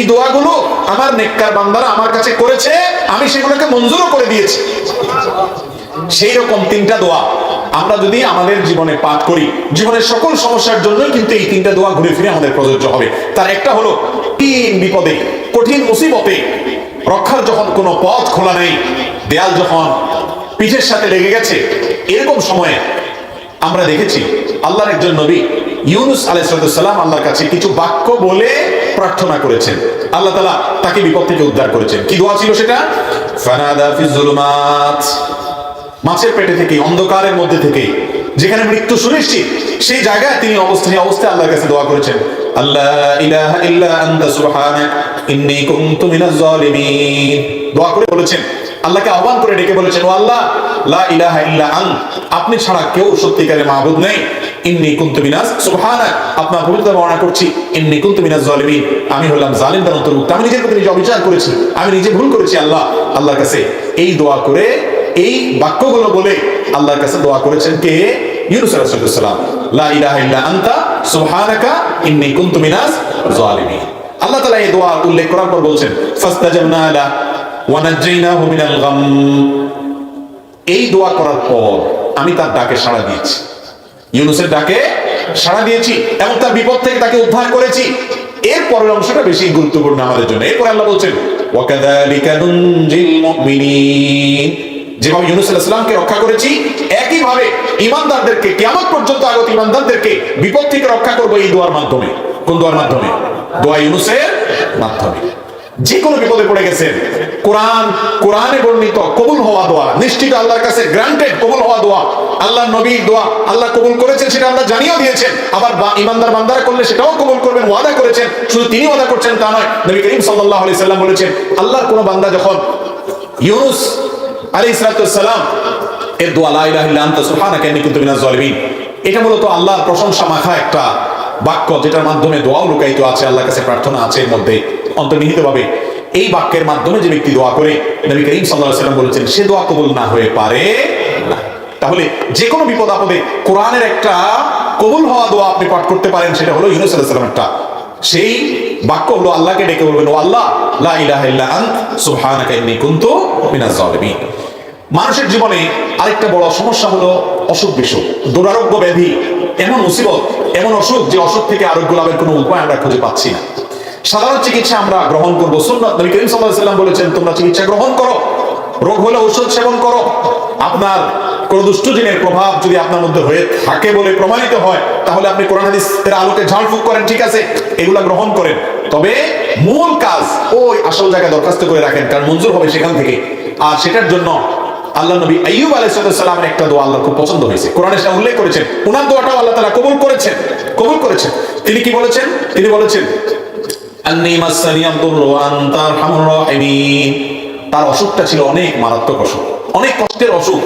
এই দোয়াগুলো আমার নেককার বান্দারা আমার কাছে করেছে, আমি সেগুলোকে মঞ্জুরও করে দিয়েছি। সেই রকম তিনটা দোয়া আমরা যদি আমাদের জীবনে পাঠ করি, জীবনের সকল সমস্যার জন্যই কিন্তু এই তিনটা দোয়া ঘুরে ফিরে আমাদের প্রযোজ্য হবে। তার একটা হলো তিন বিপদে, কঠিন মুসিবতে রক্ষার যখন কোনো পথ খোলা নেই, দেয়াল যখন পিঠের সাথে লেগে গেছে, এরকম সময়ে আমরা দেখেছি, আল্লাহর একজন নবী, ইউনুস আলাইসালাম আল্লাহর কাছে কিছু বাক্য বলে প্রার্থনা করেছেন। আল্লাহ তালা তাকে বিপদ থেকে উদ্ধার করেছেন। কি দোয়া ছিল সেটা? মাছের পেটে থেকে অন্ধকারের মধ্যে থেকে যেখানে মৃত্যু সুনিশ্চিত, সেই জায়গায় তিনি অবস্থায় অবস্থায় আল্লাহর কাছে দোয়া করেছেন। আল্লাহকে আহ্বান করে ডেকে বলেছেন আপনি ছাড়া কেউ সত্যিকারের মাহবুদ নেই। করছি, ইন্নী আমি হলাম আমি আমি নিজে ভুল করেছি, আল্লাহ এই দোয়া করে, এই বাক্যগুলো বলে দোয়া করেছেন লা ইন্নী কুনতু জালিমিন। আল্লাহ দোয়া উল্লেখ করার পর বলছেন এই দোয়া করার পর আমি তার ডাকে সাড়া দিয়েছি। ইউনুসের ডাকে সাড়া দিয়েছি এবং তার বিপদ থেকে তাকে উদ্ধার করেছি। এর পরের অংশটা বেশি গুরুত্বপূর্ণ আমাদের জন্য। এরপর আল্লাহ বলছেন যেভাবে ইউনুস আলাইহিস সালামকে রক্ষা করেছি, একইভাবে ইমানদারদেরকে, কিয়ামত পর্যন্ত আগত ইমানদারদেরকে বিপদ থেকে রক্ষা করব এই দোয়ার মাধ্যমে। কোন দোয়ার মাধ্যমে? দোয়া ইউনুসের মাধ্যমে। যে কোনো বিপদে পড়ে গেছেন কোরআন, কোরআনে বর্ণিত কবুল হওয়া দোয়া। নিশ্চিত আল্লাহর কাছে গ্রান্টেড কবুল হওয়া দোয়া। আল্লাহ নবীর দোয়া আল্লাহ কবুল করেছেন, সেটা আল্লাহ জানিয়েও দিয়েছেন। আবার ইমানদার বান্দারা করলে সেটাও কবুল করবেন, ওয়াদা করেছেন। শুধু তিনি ওয়াদা করছেন তা নয়, নবী করিম সাল্লাল্লাহু আলাইহি সাল্লাম বলেছেন, আল্লাহর কোন বান্দা যখন ইউনুস আলাইহিস সালাম এর দোয়া, লা ইলাহা ইল্লা আনতা, সুবহানাকা, ইন্নী কুনতু মিনাজ জালিমিন। এটা মূলত আল্লাহর প্রশংসা মাখা একটা বাক্য, যেটার মাধ্যমে দোয়াও লুকায়িত আছে, আল্লাহর কাছে প্রার্থনা আছে এর মধ্যে। অন্তর্নিহিতভাবে এই বাক্যের মাধ্যমে যে ব্যক্তি দোয়া করে, নবী করিম সাল্লাম বলেছেন, সে দোয়া কবুল না হয়ে পারে না। তাহলে যে কোনো বিপদ আপদে কোরআনের একটা কবুল হওয়া দোয়া আপনি পাঠ করতে পারেন, সেটা হলো ইউনুস সালামেরটা সেই বাক্য হলো আল্লাহকে ডেকে বলবেন, ও আল্লাহ মানুষের জীবনে আরেকটা বড় সমস্যা হলো অসুখ বিসুখ, দুরারোগ্য ব্যাধি, এমন মুসিবত, এমন অসুখ যে অসুখ থেকে আরোগ্য লাভের কোনো উপায় আমরা খুঁজে পাচ্ছি না। সাধারণ চিকিৎসা আমরা গ্রহণ করব। সুন্নাত বলেছেন, তোমরা চিকিৎসা গ্রহণ করো, রোগ হলে ঔষধ সেবন করো। আপনার কোন দুষ্ট জিনের প্রভাব যদি আপনার মধ্যে হয়ে থাকে বলে প্রমাণিত হয়, তাহলে আপনি কোরআন আলোকে ঝাড়ফুঁক করেন, ঠিক আছে? এগুলা গ্রহণ করেন। তবে মূল কাজ ওই আসল জায়গায় দরখাস্ত করে রাখেন, কারণ মঞ্জুর হবে সেখান থেকে। আর সেটার জন্য আল্লাহ নবী আইয়ুব আলাইহিসসালামের একটা দোয়া আল্লাহ খুব পছন্দ হয়েছে। কোরআনে সেটা উল্লেখ করেছেন। ওনার দোয়াটাও আল্লাহ তারা কবুল করেছেন কবুল করেছেন। তিনি কি বলেছেন? তিনি বলেছেন তার অসুখটা ছিল অনেক মারাত্মক অসুখ অনেক কষ্টের অসুখ।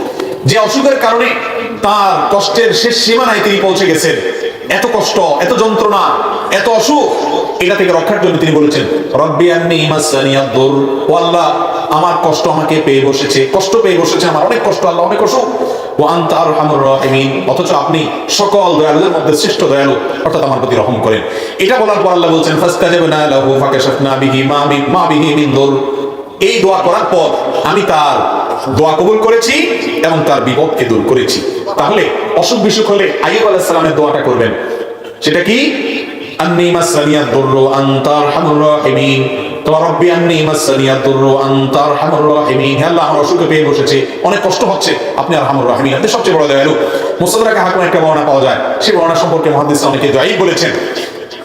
যে অসুখের কারণে তার কষ্টের শেষ সীমানায় তিনি পৌঁছে গেছেন। এত কষ্ট, এত যন্ত্রণা, এত অসুখ, এটা থেকে রক্ষার জন্য তিনি বলেছেন, রব্বি আন্নি মাসানি আব্দুর ও আল্লাহ, আমার কষ্ট আমাকে পেয়ে বসেছে, কষ্ট পেয়ে বসেছে আমার অনেক কষ্ট, আল্লাহ অনেক অসুখ। ও আনতা আরহামুর রাহিমিন, অথচ আপনি সকল দয়ালুদের মধ্যে শ্রেষ্ঠ দয়ালু, অর্থাৎ আমার প্রতি রহম করেন। এটা বলার পর আল্লাহ বলছেন, ফাস্তাজাবনা লাহু ফাকাশাফনা বিহি মা বিহি মিন দুর। এই দোয়া করার পর আমি তার দোয়া কবুল করেছি এবং তার বিপদকে দূর করেছি। তাহলে অসুখ বিসুখ হলে আইয়ুব আলাইহিস সালামের দোয়াটা করবেন। সেটা কি? আন্নি আনতার পেয়ে অনেক কষ্ট হচ্ছে। আপনি আর সবচেয়ে বড় দয়ালু। মুসাদরাকে একটা বর্ণনা পাওয়া যায়। সেই বর্ণনা সম্পর্কে মহাদিস অনেকে জয়ী বলেছেন।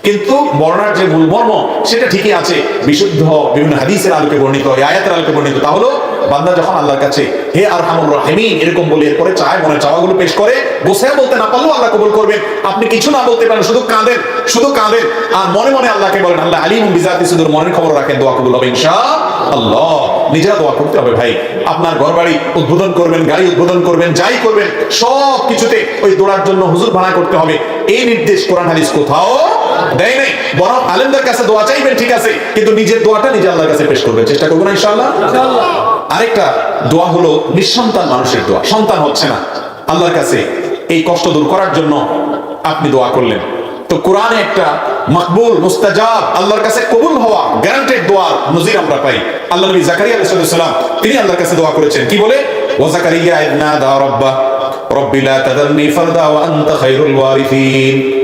কিন্তু বর্ণার যে মূল মর্ম সেটা ঠিকই আছে। বিশুদ্ধ বিভিন্ন হাদিসের আলোকে বর্ণিত আয়াতের আলোকে বর্ণিত। তা হলো, বান্দা যখন আল্লাহর কাছে, হে আর হামুর রাহিমিন, এরকম বলে এরপরে চায়, মনে চাওয়াগুলো পেশ করে গোসা বলতে না পারলেও আল্লাহ কবুল করবেন। আপনি কিছু না বলতে পারেন, শুধু কাঁদেন শুধু কাঁদেন। আর মনে মনে আল্লাহকে বলেন, আল্লাহ আলিম বিজাতি, শুধু মনের খবর রাখেন, দোয়া কবুল হবে ইনশা আল্লাহ নিজেরা দোয়া করতে হবে ভাই। আপনার ঘর বাড়ি উদ্বোধন করবেন, গাড়ি উদ্বোধন করবেন, যাই করবেন সব কিছুতে ওই দৌড়ার জন্য হুজুর ভাড়া করতে হবে। এই নির্দেশ কোরআন হাদিস কোথাও দেয় নাই। বরং আলেমদের কাছে দোয়া চাইবেন ঠিক আছে। কিন্তু নিজের দোয়াটা নিজে আল্লাহর কাছে পেশ করবেন। চেষ্টা করবেন ইনশাআল্লাহ? আরেকটা দোয়া হলো নিঃসন্তান মানুষের দোয়া। সন্তান হচ্ছে না। আল্লাহর কাছে এই কষ্ট দূর করার জন্য আপনি দোয়া করলেন। তো কোরআনে একটা মকবুল মুস্তাজাব আল্লাহর কাছে কবুল হওয়া গ্যারান্টি দোয়ার নজির আমরা পাই। আল্লাহ নবী জাকারিয়া আলাইহিস সালাম তিনি আল্লাহর কাছে দোয়া করেছেন। কি বলে? ওয়া জাকারিয়া ইবনা দা রাব্বা রব্বি লা তাদারনি ফারদা ওয়া আনতা খায়রুল ওয়ারিসিন